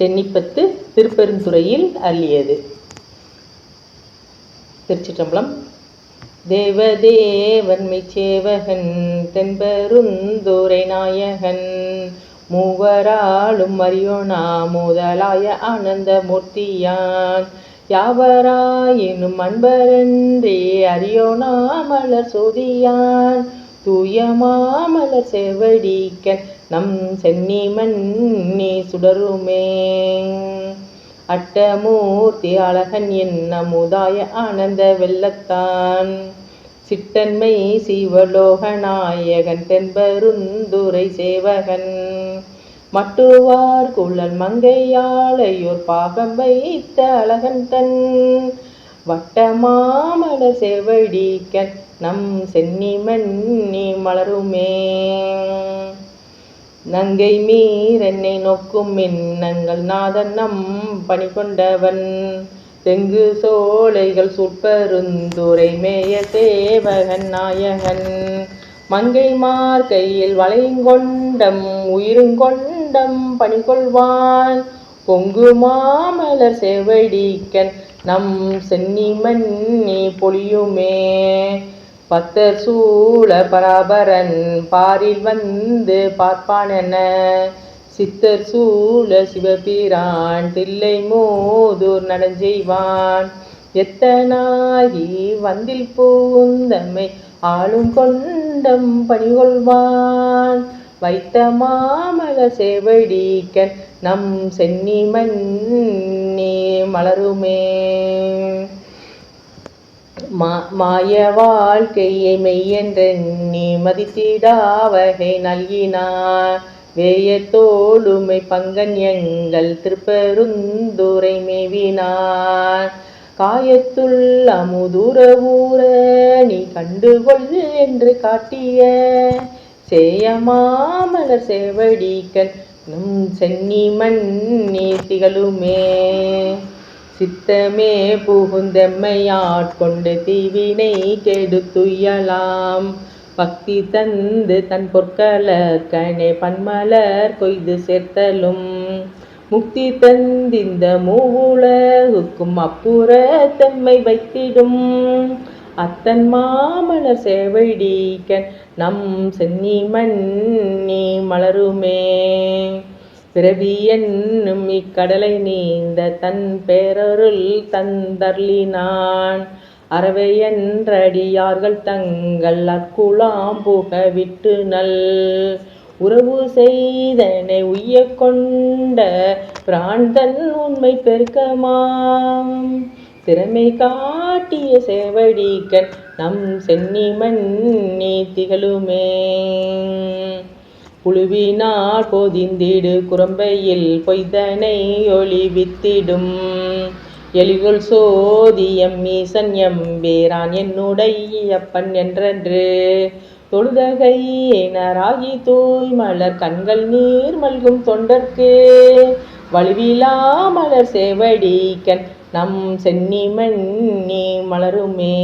சென்னிப்பத்து திருப்பெருந்துறையில் அள்ளியது. திருச்சிற்றம்பலம். தேவதேவன் மெய்ச்சேவகன் தென்பெருந்துரை நாயகன் மூவராலும் அறியோனா முதலாய ஆனந்தமூர்த்தியான். யாவராயினும் அன்பரன்றே அறியோனா மலர் சோதியான். தூயமாமலர் செவடிக்கன் நம் சென்னி மன்னி சுடருமே. அட்டமூர்த்தி அழகன் என் நமுதாய ஆனந்த வெள்ளத்தான். சிட்டன்மை சிவலோக நாயகன் தென்பருந்துரை சேவகன். மட்டுவார் குழல் மங்கையாளையோர் பாகம் வைத்த அழகன் தன். வட்டமாமலர் செவடிக்கன் நம் சென்னி மன்னி மலருமே. நங்கை மீரென்னை நோக்கும் மின்னங்கள் நாதன் நம் பணி கொண்டவன். தெங்கு சோலைகள் சுற்பருந்துரை மேய சேவகன் நாயகன். மங்கை மார்கையில் வளைங்கொண்டம் உயிருங்கொண்டம் பணி கொள்வான். பொங்கு மாமலர் செவடிக்கன் நம் சென்னி மன்னி பொழியுமே. பத்தர் சூழ பராபரன் பாரில் வந்து பார்ப்பான் சித்தர் சூழ சிவபிரான் தில்லை மோதூர் நடஞ்செய்வான். எத்தனாகி வந்தில் பூந்தம்மை ஆளும் கொண்டம் பணிகொள்வான். வைத்த மாமல சேவடிக்கன் நம் சென்னி மன்னி மலருமே. மா மாய வாழ்க்கையை மெய்யென்றெண்ணி மதித்திடாவகை நல்கினார். வேயத்தோளுமை பங்கன் எங்கள் திருப்பெருந்துரை மேவினார். காயத்துள் அமுதுர ஊர நீ கண்டுகொள் என்று காட்டிய சேயமாமலர் சேவடிக்கன் நம் சென்னி மன்னி திகழுமே. சித்தமே புகுந்தெம்மையாட்கொண்டு தீவினை கெடுத்துயலாம். பக்தி தந்து தன் பொற்களற்கனே பன்மலர் கொய்து சேர்த்தலும். முக்தி தந்திந்த மூவுலகுக்கும் அப்புற தம்மை வைத்திடும். அத்தன் மாமலர் சேவடிக்கன் நம் சென்னி மன்னி மலருமே. பிறவி என்னும் இக்கடலை நீந்த தன் பேரருள் தந்தர்லினான். அறவை என்றடியார்கள் தங்கள் அற்குலாம் புக விட்டு நல். உறவு செய்தனை உய்ய கொண்ட பிராந்தன் உண்மை பெருக்கமாம். திறமை காட்டிய சேவடிக்கன் நம் சென்னி மன்னி திகழுமே. புழுவினார் பொதிந்திடு குரம்பையில் பொய்தனை ஒளிவித்திடும். எலிகுள் சோதியம் ஈசன் எம்பேரான் என்னுடையப்பன் என்றன்று. தொழுதகை தொழுதகையினராகி தூய் மலர் கண்கள் நீர் மல்கும் தொண்டர்க்கு. வலுவிலா மலர் சேவடிக்கன் நம் சென்னி மன்னி மலருமே.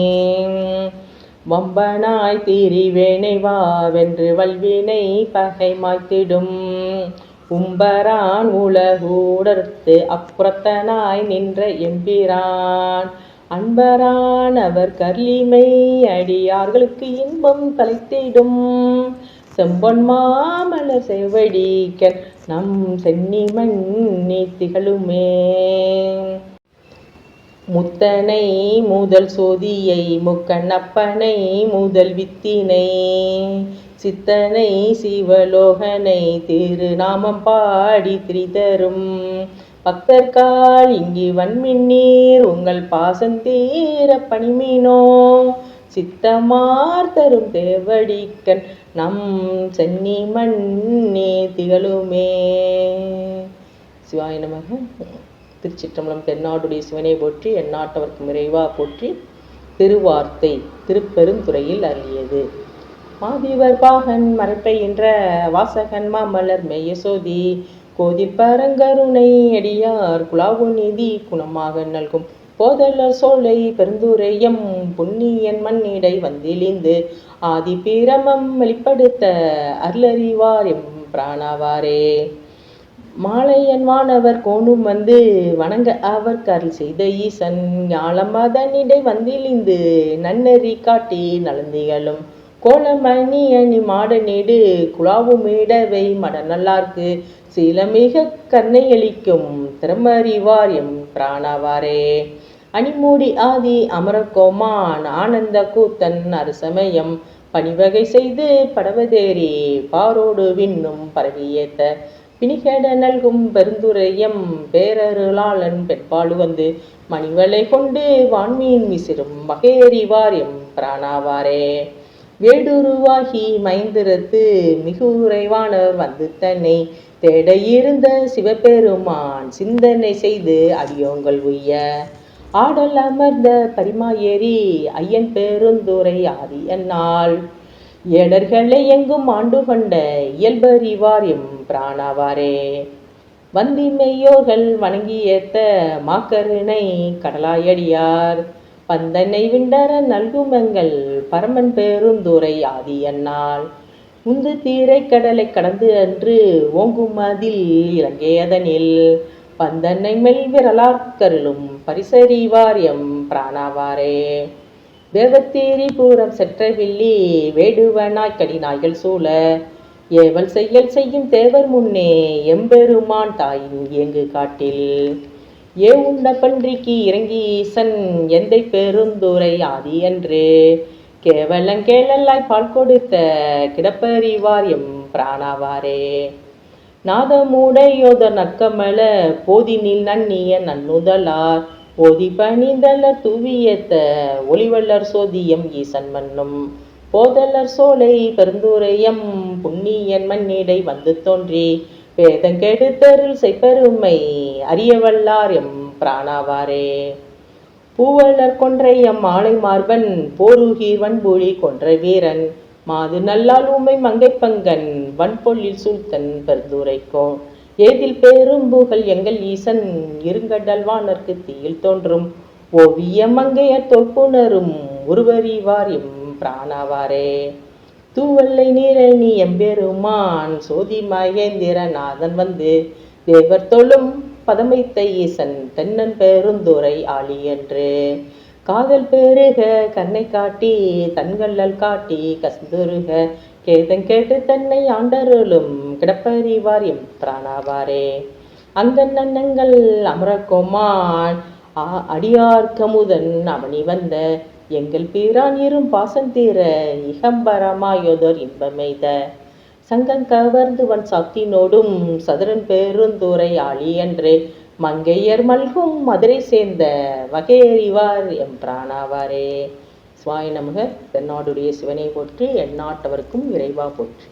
வம்பனாய் திரிவேனை வாவென்று வல்வினை பகைமாய்த்திடும் உம்பரான் உலகூடர்த்து அப்புறத்தனாய் நின்ற எம்பிரான். அன்பரான் அவர் கர்லிமை அடியார்களுக்கு இன்பம் தலைத்திடும் செம்பொன் மாமலர் செவடிக்கன் நம் சென்னி மன்னி திகழுமே. முத்தனை முதல் சோதியை முக்கண்ணப்பனை முதல் வித்தினை. சித்தனை சிவலோகனை திருநாமம் பாடி திரிதரும். பக்தர்கால் இங்கி வன்மின்னீர் உங்கள் பாசந்தீர பணிமீனோ. சித்தமார் தரும் தேவடிக்கன் நம் சென்னி மண்ணே திகழுமே. சிவாய நமக. திருச்சிற்றம்பலம் தென்னாடுடைய சிவனை போற்றி எந்நாட்டவர்க்கு இறைவா போற்றி திருவார்த்தை திருப்பெருந்துறையில் அருளியது. மாதிவர் பாகன் மறைப்பையின்ற வாசகன் மாமலர் மெய்யசோதி கோதிப்பரங்கருணை அடியார் குலாவு நிதி குணமாக நல்கும் போதலர் சோலை பெருந்துரையம் புண்ணியன் மண்ணிடை வந்திலிந்து ஆதி பிரமம் வெளிப்படுத்த அருளறிவார் எம் பிராணாவாரே மாலையன்வானவர் கோணும் வந்து வணங்க அவர் கருள் செய்த ஈசன் ஞாலமதனிடை வந்திலிந்து நன்னறி காட்டி நலந்திகளும் கோலமணி அணி மாட நீடு குழாவும் இடவை மடநல்லார்க்கு சீலமிக கண்ணையளிக்கும் திறமறிவார் எம் பிராணவாரே. அணிமூடி ஆதி அமரகோமான் ஆனந்த கூத்தன் அரசமயம். பணிவகை செய்து படவதேறி பாரோடு விண்ணும் பரவியேத்த பிணிகேட நல்கும் பெருந்துரையம் பேரருளாளன் பெட்பாடு வந்து மணிவளை கொண்டு வான்மீன் விசிறும் மகேறிவார் எம் பிராணாவாரே. வேடுருவாகி மைந்திரத்து மிகு உறைவானவர் வந்து தன்னை தேட இருந்த சிவபெருமான் சிந்தனை செய்து அடியோங்கள் உய்ய. ஆடல் அமர்ந்த பரிமாயேறி ஐயன் பெருந்துரை ஆதி என்னால் ஏடர்களை எங்கும் ஆண்டு கொண்ட இயல்பறிவார் எம் பிராணாவாரே. வந்திமெய்யோர்கள் வணங்கி ஏத்த மாக்கருணை கடலாயடியார். பந்தனை விண்டர நல்குமங்கள் பரமன் பேருந்துரை ஆதி என்னால் உந்து தீரை கடலை கடந்து அன்று ஓங்கும் அதில் இலங்கையதனில் பந்தனை மெல் விரலாக்கருளும் பரிசறிவார் எம் பிராணாவாரே. தேவத்தீரி பூரம் செற்றவில்லி வேடுவனாய் கடிநாய்கள் சூழ ஏவல் செய்யல் செய்யும் தேவர் முன்னே எம்பெருமான் தாயின் இயங்கு காட்டில். ஏ உண்ட பன்றிக்கு இறங்கி ஈசன் எந்தை பெருந்துரை ஆதி என்று கேவலங்கேளல்லாய் பால் கொடுத்த கிடப்பறிவார் எம் பிராணாவாரே. நாதமுடையோத நற்கமல போதினில் நன்னிய நன்னுதலார். போதி பணிதல தூவியத்த ஒளிவல்லர் சோதியம் ஈசன் மன்னும் போதலர் சோலை பெருந்துரையம் புண்ணியன் மண்ணிடை வந்து தோன்றி பேதங்கெடுத்தருள் செய்பெருமை அறியவல்லார் எம் பிராணாவாரே. பூவலர் கொன்றையம் மாலை மார்பன் போருகீர் வன்புழி கொன்ற வீரன் மாது நல்லால் உமை மங்கை பங்கன் வன்பொல்லில் சூழ்த்தன் பெருந்துரைக்கோ. ஏதில் பேரும்புகள் எங்கள் ஈசன் இருங்கடல்வானர்க்கு தீயில் தோன்றும். ஓவிய மங்கையர் தொற்புணரும் உருவறிவார் எம் பிராணாவாரே. தூவல்லை நீரணி எம்பெருமான் சோதி மகேந்திரநாதன் வந்து தேவர் தொழும் பதமைத்த ஈசன் தென்னன் பெருந்துரை ஆளி என்று. காதல் பெருக கண்ணை காட்டி தன்கள்ளல் காட்டி கஸ்துருக கேதன் கேட்டு தன்னை ஆண்டருளும் கிடப்பறிவார் எம் பிராணாவாரே. அந்த நன்னங்கள் அமரக்கோமான் ஆ- அடியார்கமுதன் அவனி வந்த எங்கள் பீரான் இரும் பாசந்தீர இகம்பரமாயோதோர் இன்பமெய்த சங்கம் கவர்ந்துவன் சக்தினோடும் சதுரன் பேருந்துரை ஆளி என்றே மங்கையர் மல்கும் மதுரை சேர்ந்த வகையறிவார் எம் பிராணாவாரே. சுவாய் நமக தென்னாடுடைய சிவனை போற்றி எந்நாட்டவர்க்கும் விரைவா போற்றி.